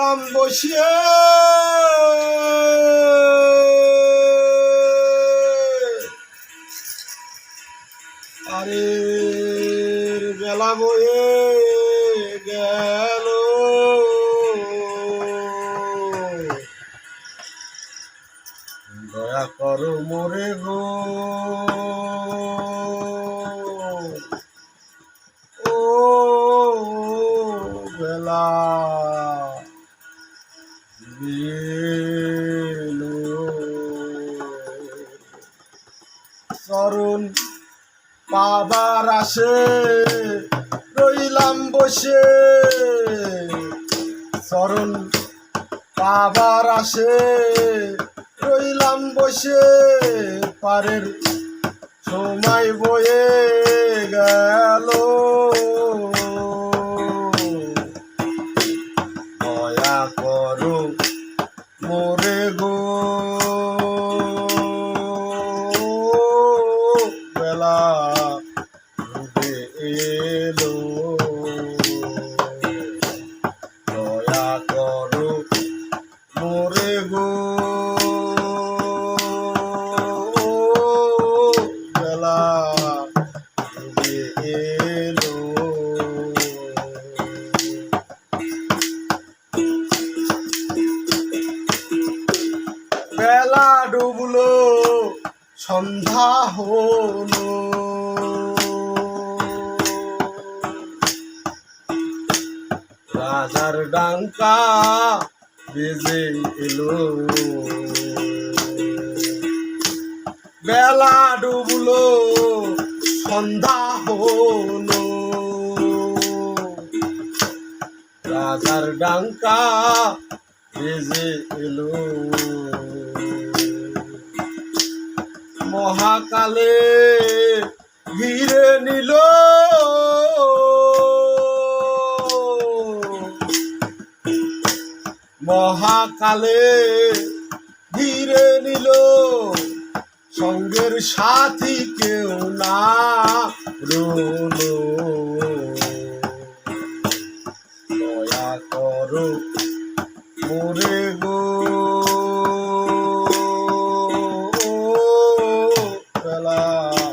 রাম বসিয়ে। আরে বেলা বয়ে গেল। দয়া করো মোরে গো। আসে রইলাম বসে। চরণ পাবার আসে রইলাম বসে। পারের সময় বয়ে গেল। সন্ধ্যা হলো। রাজার ডাঙ্কা বেজে এলো। বেলা ডুবলো সন্ধ্যা হলো। রাজার ডাঙ্কা বেজে এলো। মহাকালে ঘিরে নিল। মহাকালে ঘিরে নিল। সঙ্গের সাথী কেউ না রোলো দয়া করো মোরে গো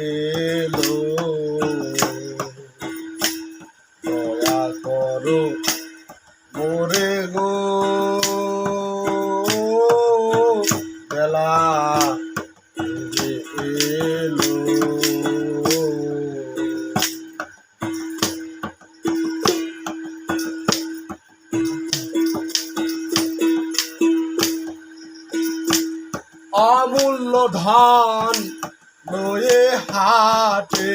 এলো। ধন লয়ে হাটে।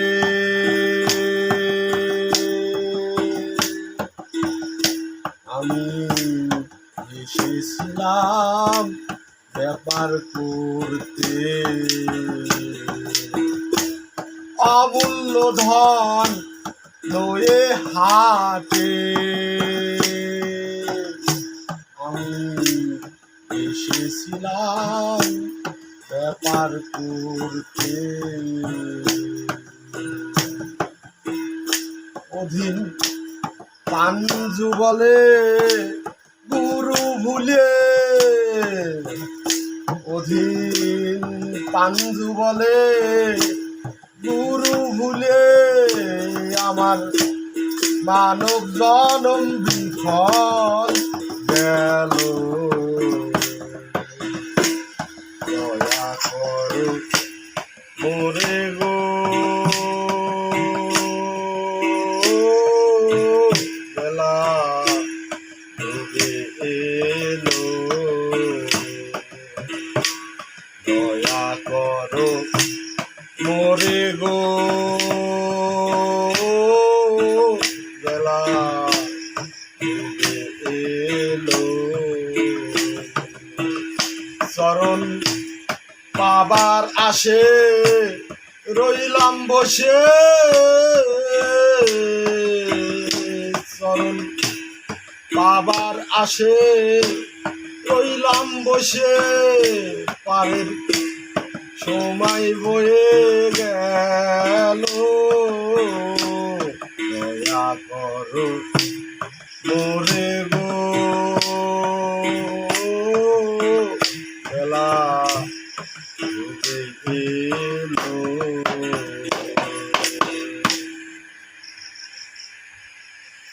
আমি এসেছিলাম ব্যাপার করতে। অমূল্য ধন লয়ে হাটে। আমি এসেছিলাম ব্যাপার করতে অধীন পাঞ্জু বলে গুরু ভুলে। অধীন পাঞ্জু বলে গুরু ভুলে। আমার মানব জনম বিফল গেল। দয়া করো মোরে গো বেলা ডুবে এলো দয়া গো বেলা ডুবে এলো চরণ বাবার আসে, রইলাম বসে। চরণ, বাবার আসে, রইলাম বসে। পারের সময় বয়ে গেল। দয়া করো মোরে গো। খেলা